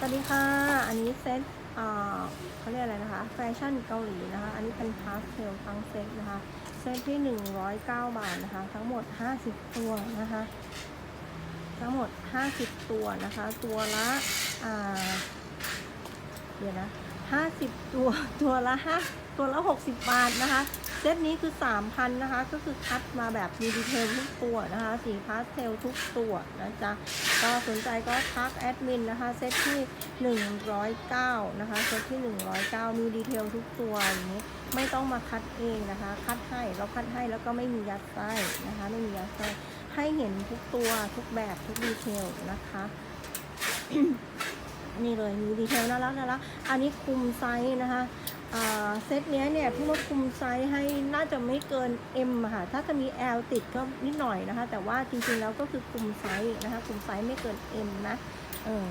สวัสดีค่ะ อันนี้เซ็ตเขาเรียกอะไรนะคะ แฟชั่นเกาหลีนะคะ อันนี้เป็นพาสเทลทั้งเซ็ตนะคะ เซ็ตที่ 109 บาทนะคะ ทั้งหมด 50 ตัวนะคะ ทั้งหมด 50 ตัวนะคะ ตัวละ เดี๋ยวนะ 50 ตัวตัวละ5ตัวละ 60 บาทนะคะ เซตนี้คือ 3,000 นะคะ ก็คือคัดมาแบบมีดีเทลทุกตัวนะคะ สีพาสเทลทุกตัวนะจ๊ะ ก็สนใจก็ทักแอดมินนะคะ เซตที่ 109 นะคะ เซตที่ 109 มีดีเทลทุกตัวอย่างนี้ ไม่ต้องมาคัดเองนะคะ คัดให้เราคัดให้แล้วก็ไม่มียัดไส้นะคะ ไม่มียัดไส้ให้เห็นทุกตัวทุกแบบทุกดีเทลนะคะ นี่เลยมีดีเทลน่ารักน่ารักอันนี้คุมไซส์นะคะเซตเนี้ยเนี่ยพี่ว่าคุมไซส์ให้น่าจะไม่เกิน M อะค่ะ ถ้าจะมี L ติดก็นิดหน่อยนะคะ แต่ว่าจริงๆแล้วก็คือคุมไซส์นะคะคุมไซส์ไม่เกิน M นะเออ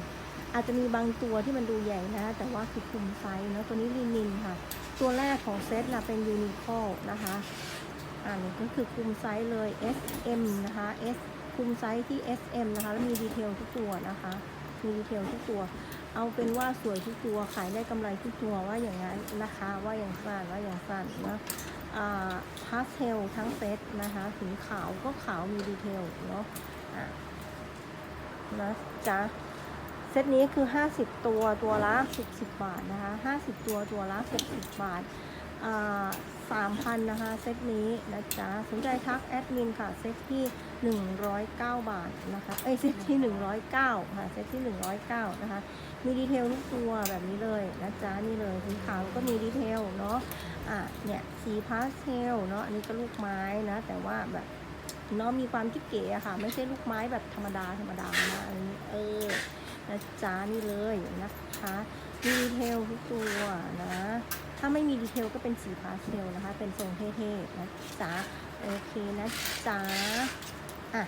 อาจจะมีบางตัวที่มันดูใหญ่นะ แต่ว่าคือคุมไซส์เนอะตัวนี้ลินินค่ะ ตัวแรกของเซตนะเป็นยูนิคอลนะคะอ่านี่ก็คือคุมไซส์เลย S M นะคะ S คุมไซส์ที่ S M นะคะ แล้วมีดีเทลทุกตัวนะคะ มีดีเทลทุกตัว เอาเป็นว่าสวยทุกตัวขายได้กำไรทุกตัวว่าอย่างนั้นนะคะว่าอย่างสั้นว่าอย่างสั้นนะพาสเทลทั้งเซตนะคะสีขาวก็ขาวมีดีเทลเนาะนะจ๊ะเซตนี้คือ 50 ตัวตัวละ60บาทนะคะ 50 ตัวตัวละ 60 บาทอ่า 3,000 นะคะ เซตนี้นะจ๊ะสนใจทักแอดมินค่ะ เซตที่ 109 บาทนะคะ เอ้ย เซตที่ 109 ค่ะ เซตที่ 109 นะคะ มีดีเทลทุกตัวแบบนี้เลยนะจ๊ะ นี่เลยสีขาวก็มีดีเทลเนาะ อะ เนี่ย สีพาสเทลเนาะ อันนี้ก็ลูกไม้นะ แต่ว่าแบบเนาะมีความที่เก๋อะค่ะ ไม่ใช่ลูกไม้แบบธรรมดาธรรมดานะอันนี้เออนะจ๊ะนี่เลยนะคะมีดีเทลทุกตัวนะ ถ้าไม่มีดีเทลก็เป็นสีพาสเทลนะคะ เป็นทรงเท่ๆนะจ๊ะโอเคนะจ๊ะอะ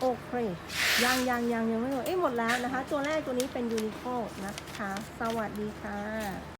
โอเคยังยังยังยังไม่หมด เอ้ยหมดแล้วนะคะ ตัวแรกตัวนี้เป็นยูนิโคนะคะ สวัสดีค่ะ